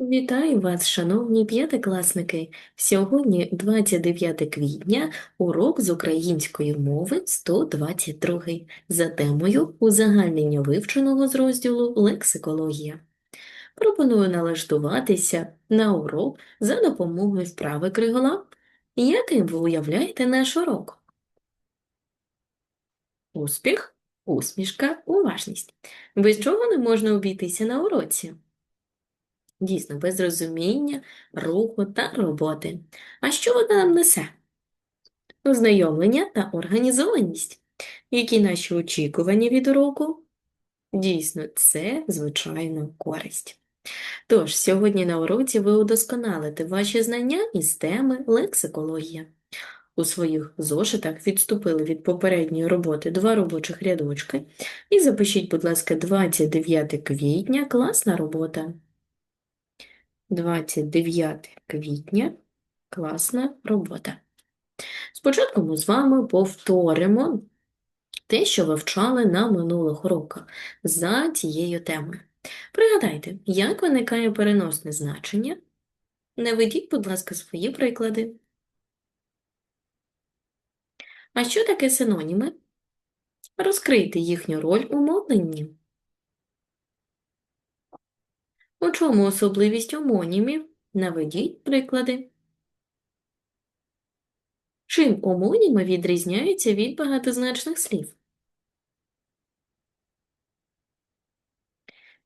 Вітаю вас, шановні п'ятикласники! Сьогодні 29 квітня, урок з української мови 122 за темою узагальнення вивченого з розділу лексикологія. Пропоную налаштуватися на урок за допомогою вправи Криголам. Яким ви уявляєте наш урок? Успіх, усмішка, уважність. Без чого не можна обійтися на уроці? Дійсно, без розуміння, руху та роботи. А що вона нам несе? Ознайомлення та організованість. Які наші очікування від уроку? Дійсно, це, звичайно, користь. Тож, сьогодні на уроці ви удосконалите ваші знання із теми лексикологія. У своїх зошитах відступили від попередньої роботи два робочих рядочки і запишіть, будь ласка, 29 квітня, класна робота. 29 квітня. Класна робота. Спочатку ми з вами повторимо те, що вивчали на минулих уроках за цією темою. Пригадайте, як виникає переносне значення. Наведіть, будь ласка, свої приклади. А що таке синоніми? Розкрийте їхню роль у мовленні. У чому особливість омонімів? Наведіть приклади. Чим омоніми відрізняються від багатозначних слів?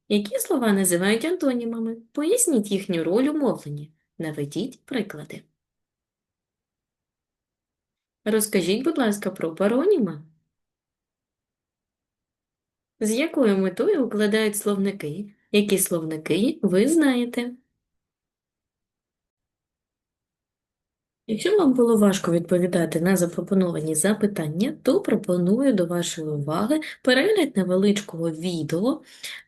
Які слова називають антонімами? Поясніть їхню роль у мовленні. Наведіть приклади. Розкажіть, будь ласка, про пароніми. З якою метою укладають словники? Які словники ви знаєте? Якщо вам було важко відповідати на запропоновані запитання, то пропоную до вашої уваги перегляд невеличкого відео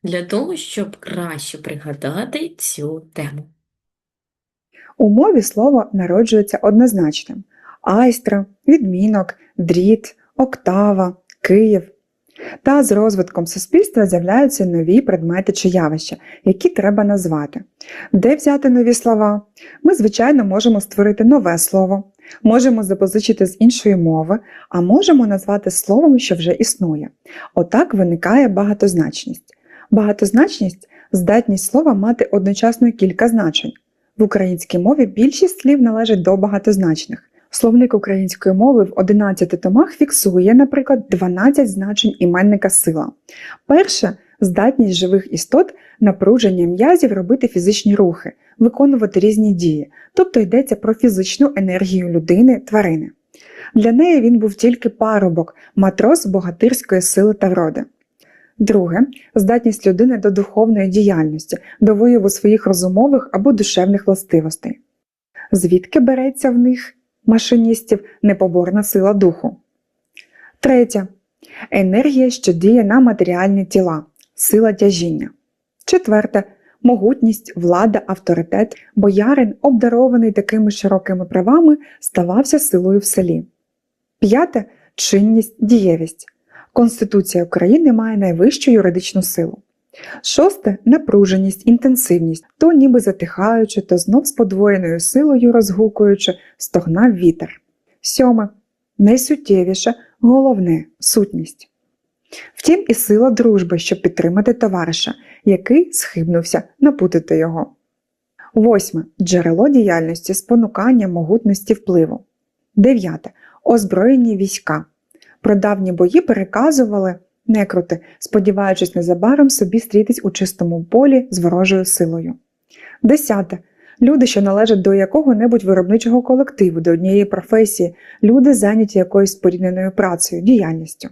для того, щоб краще пригадати цю тему. У мові слово народжується однозначним. Айстра, відмінок, дріт, октава, Київ. Та з розвитком суспільства з'являються нові предмети чи явища, які треба назвати. Де взяти нові слова? Ми, звичайно, можемо створити нове слово, можемо запозичити з іншої мови, а можемо назвати словом, що вже існує. Отак виникає багатозначність. Багатозначність здатність слова мати одночасно кілька значень. В українській мові більшість слів належать до багатозначних. Словник української мови в 11 томах фіксує, наприклад, 12 значень іменника сила. Перше здатність живих істот напруження м'язів робити фізичні рухи, виконувати різні дії, тобто йдеться про фізичну енергію людини, тварини. Для неї він був тільки парубок, матрос богатирської сили та вроди. Друге здатність людини до духовної діяльності, до вияву своїх розумових або душевних властивостей. Звідки береться в них машиністів непоборна сила духу. Третє. Енергія, що діє на матеріальні тіла, сила тяжіння. Четверте. Могутність, влада, авторитет, боярин, обдарований такими широкими правами, ставався силою в селі. П'яте чинність, дієвість. Конституція України має найвищу юридичну силу. Шосте напруженість, інтенсивність, то ніби затихаючи, то знов з подвоєною силою розгукуючи, стогнав вітер. Сьоме найсуттєвіше, головне сутність. Втім, і сила дружби, щоб підтримати товариша, який схибнувся напутити його. Восьме джерело діяльності, спонукання, могутності впливу. Дев'яте озброєні війська. Про давні бої переказували некрути, сподіваючись незабаром собі стрітись у чистому полі з ворожою силою. Десяте. Люди, що належать до якого-небудь виробничого колективу, до однієї професії, люди, зайняті якоюсь спорідненою працею, діяльністю.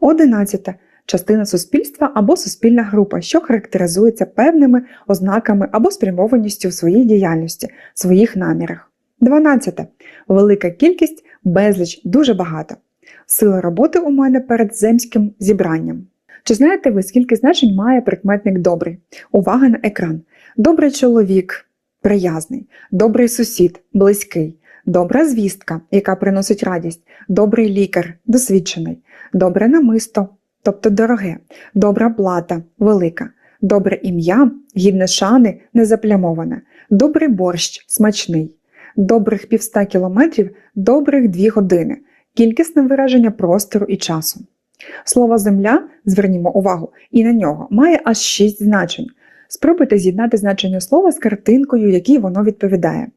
Одинадцяте. Частина суспільства або суспільна група, що характеризується певними ознаками або спрямованістю в своїй діяльності, своїх намірах. 12. Велика кількість, безліч, дуже багато. Сила роботи у мене перед земським зібранням. Чи знаєте ви, скільки значень має прикметник добрий? Увага на екран. Добрий чоловік, приязний, добрий сусід, близький, добра звістка, яка приносить радість, добрий лікар, досвідчений, добре намисто, тобто дороге, добра плата, велика, Добре ім'я, гідне шани, незаплямоване, добрий борщ, смачний, добрих півста кілометрів, добрих дві години, кількісне вираження простору і часу. Слово земля, звернімо увагу, і на нього має аж шість значень. Спробуйте з'єднати значення слова з картинкою, якій воно відповідає.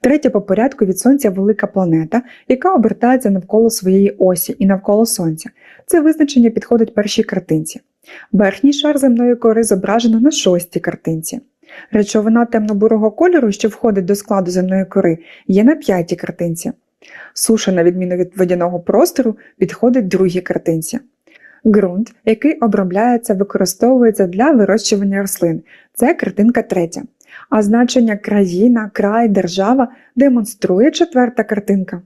Третя по порядку від Сонця велика планета, яка обертається навколо своєї осі і навколо Сонця. Це визначення підходить першій картинці. Верхній шар земної кори зображено на шостій картинці. Речовина темно-бурого кольору, що входить до складу земної кори, є на п'ятій картинці. Суша, на відміну від водяного простору, підходить другій картинці. Ґрунт, який обробляється, використовується для вирощування рослин. Це картинка третя. А значення країна, край, держава демонструє четверта картинка.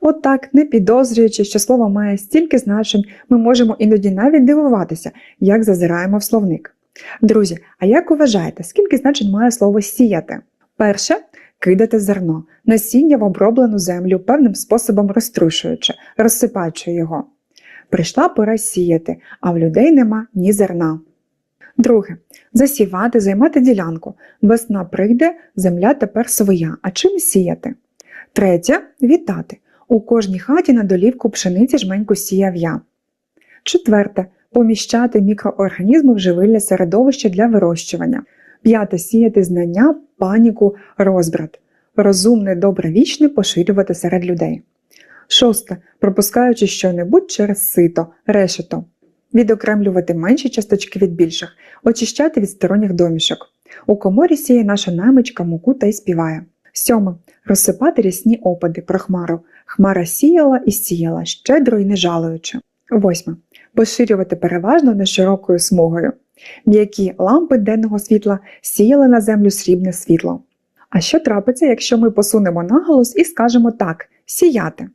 Отак, не підозрюючи, що слово має стільки значень, ми можемо іноді навіть дивуватися, як зазираємо в словник. Друзі, а як вважаєте, скільки значень має слово сіяти? Перше кидати зерно, насіння в оброблену землю певним способом розтрушуючи, розсипаючи його. Прийшла пора сіяти, а в людей нема ні зерна. Друге засівати, займати ділянку. Весна прийде, земля тепер своя. А чим сіяти? Третє вітати. У кожній хаті на долівку пшениці жменьку сіяв я. Четверте поміщати мікроорганізми в живильне середовище для вирощування. П'яте сіяти знання, паніку, розбрат. Розумне, добре вічне поширювати серед людей. Шосте пропускаючи щонебудь через сито, решето. Відокремлювати менші часточки від більших, очищати від сторонніх домішок. У коморі сіє наша намичка муку та й співає. Сьоме розсипати рясні опади про хмару. Хмара сіяла і сіяла, щедро й не жалуючи. Восьме. Поширювати переважно не широкою смугою. М'які лампи денного світла сіяли на землю срібне світло. А що трапиться, якщо ми посунемо наголос і скажемо так сіяти?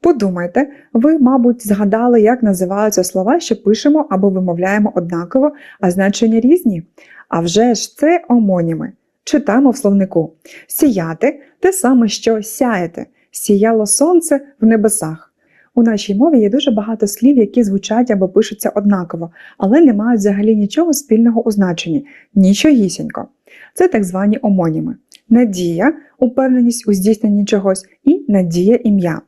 Подумайте, ви, мабуть, згадали, як називаються слова, що пишемо або вимовляємо однаково, а значення різні. А вже ж це омоніми. Читаємо в словнику. Сіяти те саме, що сяєте, сіяло сонце в небесах. У нашій мові є дуже багато слів, які звучать або пишуться однаково, але не мають взагалі нічого спільного у значенні, нічогісінько. Це так звані омоніми. Надія упевненість у здійсненні чогось, і надія ім'я.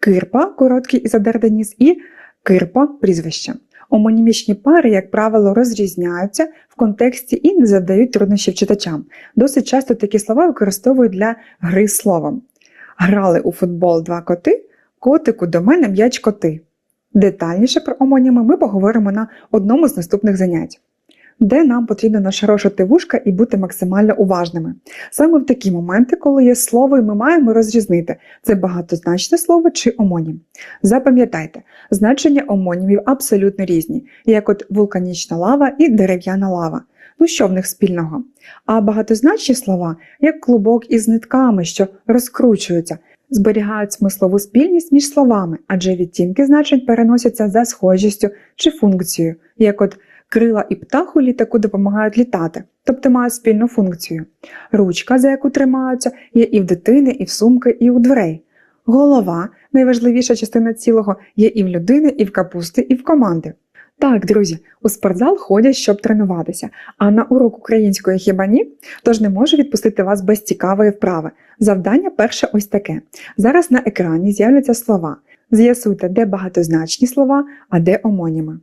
Кирпа короткий і задертий ніс, і кирпа прізвище. Омонімічні пари, як правило, розрізняються в контексті і не завдають труднощів читачам. Досить часто такі слова використовують для гри словом. Грали у футбол два коти, котику до мене м'яч коти. Детальніше про омоніми ми поговоримо на одному з наступних занять де нам потрібно нашорошити вушка і бути максимально уважними. Саме в такі моменти, коли є слово, і ми маємо розрізнити, це багатозначне слово чи омонім. Запам'ятайте, значення омонімів абсолютно різні, як от вулканічна лава і дерев'яна лава. Ну що в них спільного? А багатозначні слова, як клубок із нитками, що розкручуються, зберігають смислову спільність між словами, адже відтінки значень переносяться за схожістю чи функцією, як от Крила і птах у літаку допомагають літати, тобто мають спільну функцію. Ручка, за яку тримаються, є і в дитини, і в сумки, і у дверей. Голова найважливіша частина цілого, є і в людини, і в капусти, і в команди. Так, друзі, у спортзал ходять, щоб тренуватися, а на урок української хіба ні? Тож не можу відпустити вас без цікавої вправи. Завдання перше ось таке. Зараз на екрані з'являться слова. З'ясуйте, де багатозначні слова, а де омоніми.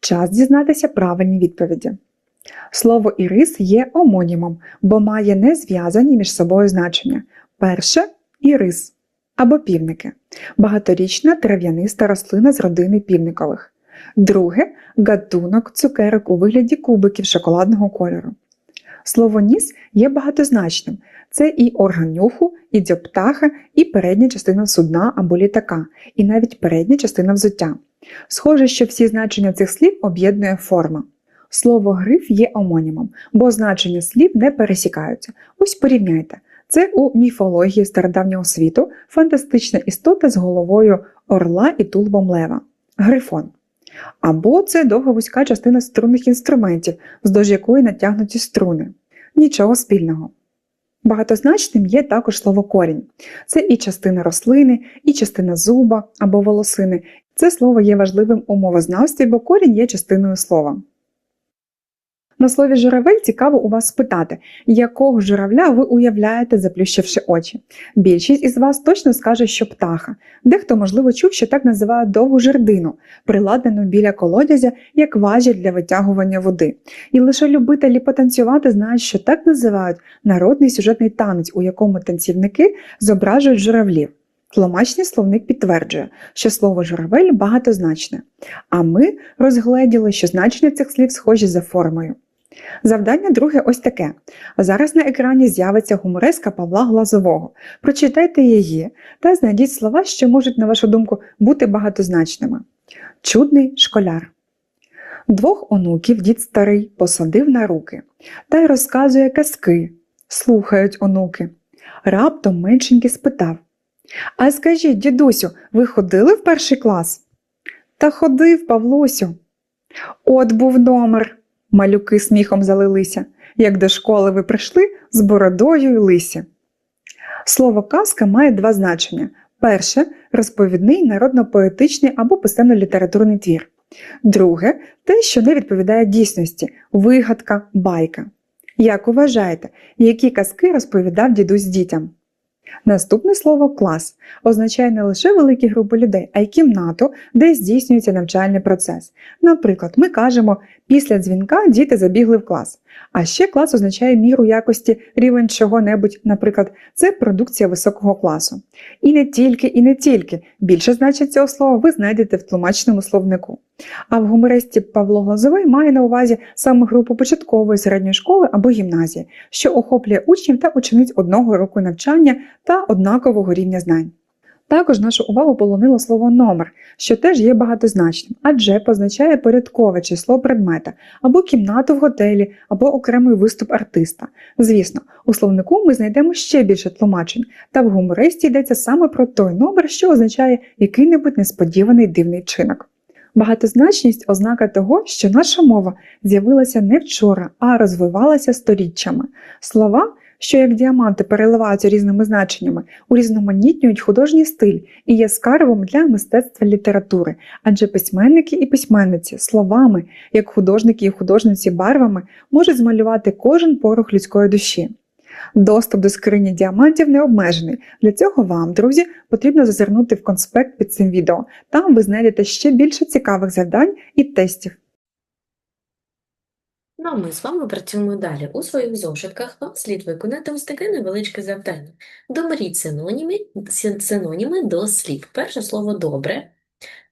Час дізнатися правильні відповіді. Слово ірис є омонімом, бо має незв'язані між собою значення. Перше ірис або півники багаторічна трав'яниста рослина з родини півникових. Друге гатунок цукерок у вигляді кубиків шоколадного кольору. Слово ніс є багатозначним. Це і орган нюху, і дзьоб птаха, і передня частина судна або літака, і навіть передня частина взуття. Схоже, що всі значення цих слів об'єднує форма. Слово гриф є омонімом, бо значення слів не пересікаються. Ось порівняйте. Це у міфології стародавнього світу фантастична істота з головою орла і тулбом лева грифон. Або це довга вузька частина струнних інструментів, вздовж якої натягнуті струни. Нічого спільного. Багатозначним є також слово корінь. Це і частина рослини, і частина зуба або волосини. Це слово є важливим у мовознавстві, бо корінь є частиною слова. На слові журавель цікаво у вас спитати, якого журавля ви уявляєте, заплющивши очі. Більшість із вас точно скаже, що птаха. Дехто, можливо, чув, що так називають довгу жердину, приладену біля колодязя як важіль для витягування води. І лише любителі потанцювати знають, що так називають народний сюжетний танець, у якому танцівники зображують журавлів. Тлумачний словник підтверджує, що слово журавель багатозначне, а ми розгледіли, що значення цих слів схожі за формою. Завдання друге ось таке. Зараз на екрані з'явиться гумореска Павла Глазового. Прочитайте її та знайдіть слова, що можуть, на вашу думку, бути багатозначними. Чудний школяр. Двох онуків дід старий посадив на руки та й розказує казки. Слухають онуки. Раптом меншенький спитав А скажіть, дідусю, ви ходили в перший клас? Та ходив, Павлусю. От був номер. Малюки сміхом залилися. Як до школи ви прийшли з бородою й лисі. Слово казка має два значення. Перше розповідний народно-поетичний або писемно-літературний твір. Друге те, що не відповідає дійсності, вигадка, байка. Як вважаєте, які казки розповідав дідусь дітям? Наступне слово клас означає не лише великі групи людей, а й кімнату, де здійснюється навчальний процес. Наприклад, ми кажемо, після дзвінка діти забігли в клас. А ще клас означає міру якості рівень чого-небудь, наприклад, це продукція високого класу. І не тільки, і не тільки. Більше значить цього слова ви знайдете в тлумачному словнику. А в гумористі Павло Глазовий має на увазі саме групу початкової середньої школи або гімназії, що охоплює учнів та учениць одного року навчання та однакового рівня знань. Також нашу увагу полонило слово номер, що теж є багатозначним, адже позначає порядкове число предмета або кімнату в готелі, або окремий виступ артиста. Звісно, у словнику ми знайдемо ще більше тлумачень, та в гумористі йдеться саме про той номер, що означає який-небудь несподіваний дивний чинок. Багатозначність ознака того, що наша мова з'явилася не вчора, а розвивалася сторіччями. Слова, що як діаманти переливаються різними значеннями, урізноманітнюють художній стиль і є скарбом для мистецтва літератури, адже письменники і письменниці словами, як художники і художниці барвами, можуть змалювати кожен порох людської душі. Доступ до скрині діамантів не обмежений. Для цього вам, друзі, потрібно зазирнути в конспект під цим відео. Там ви знайдете ще більше цікавих завдань і тестів. А ми з вами працюємо далі. У своїх зошитках вам слід виконати ось таке невеличке завдання. Доберіть синоніми, синоніми до слів. Перше слово добре.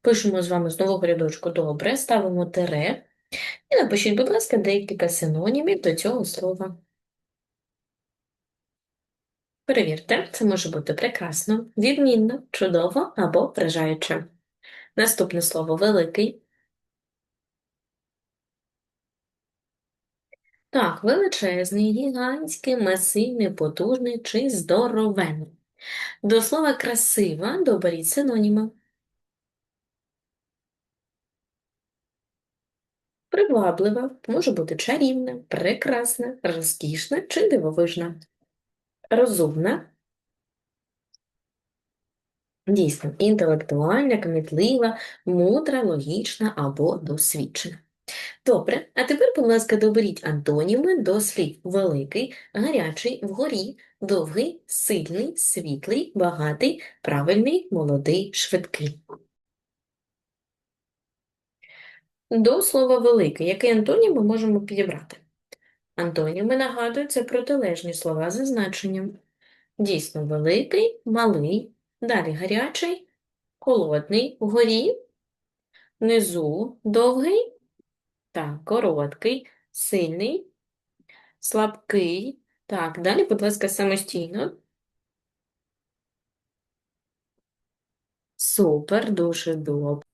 Пишемо з вами з нового рядочку добре, ставимо тире і напишіть, будь ласка, декілька синонімів до цього слова. Перевірте, це може бути прекрасно, відмінно, чудово або вражаюче. Наступне слово великий. Так, величезний, гігантський, масивний, потужний чи здоровенний. До слова красива доберіть синоніми. Приваблива може бути чарівна, прекрасна, розкішна чи дивовижна. Розумна. Дійсно, інтелектуальна, кмітлива, мудра, логічна або досвідчена. Добре, а тепер, будь ласка, доберіть антоніми до слів великий, гарячий, вгорі, довгий, сильний, світлий, багатий, правильний, молодий, швидкий. До слова великий, який антонім ми можемо підібрати? Антоніми нагадують, це протилежні слова за значенням. Дійсно, великий, малий, далі гарячий, холодний, вгорі, внизу, довгий, так, короткий, сильний, слабкий. Так, далі, будь ласка, самостійно. Супер, дуже добре.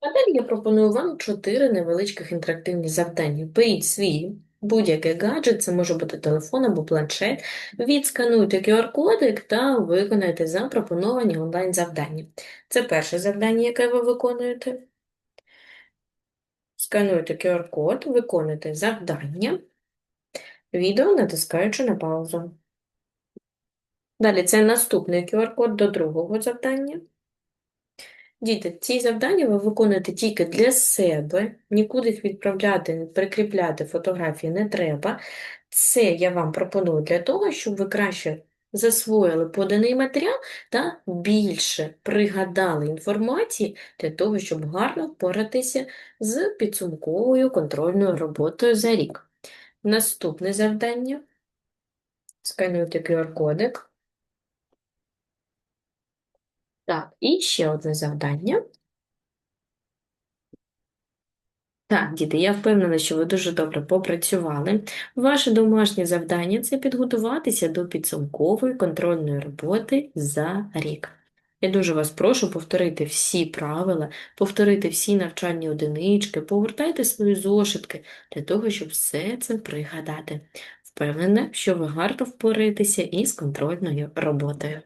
А далі я пропоную вам чотири невеличких інтерактивні завдання. Беріть свій будь-який гаджет, це може бути телефон або планшет, відскануйте QR-кодик та виконайте запропоновані онлайн-завдання. Це перше завдання, яке ви виконуєте. Скануйте QR-код, виконуйте завдання. відео, натискаючи на паузу. Далі це наступний QR-код до другого завдання. Діти, ці завдання ви виконуєте тільки для себе, нікуди їх відправляти, прикріпляти фотографії не треба. Це я вам пропоную для того, щоб ви краще засвоїли поданий матеріал та більше пригадали інформації для того, щоб гарно впоратися з підсумковою контрольною роботою за рік. Наступне завдання. Скануйте QR-кодик. Так, і ще одне завдання. Так, діти, я впевнена, що ви дуже добре попрацювали. Ваше домашнє завдання – це підготуватися до підсумкової контрольної роботи за рік. Я дуже вас прошу повторити всі правила, повторити всі навчальні одинички, повертайте свої зошитки для того, щоб все це пригадати. Впевнена, що ви гарно впораєтеся із контрольною роботою.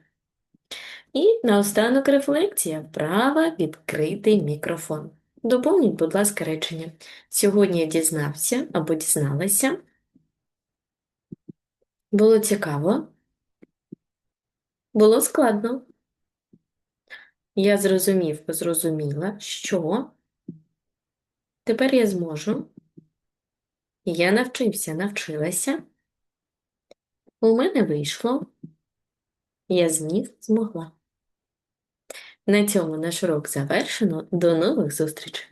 І наостанок рефлексія. Вправа відкритий мікрофон. Доповніть, будь ласка, речення. Сьогодні я дізнався або дізналася. Було цікаво. Було складно. Я зрозумів, зрозуміла, що тепер я зможу. Я навчився, навчилася. У мене вийшло. Я зміг, змогла. На цьому наш урок завершено. До нових зустрічей!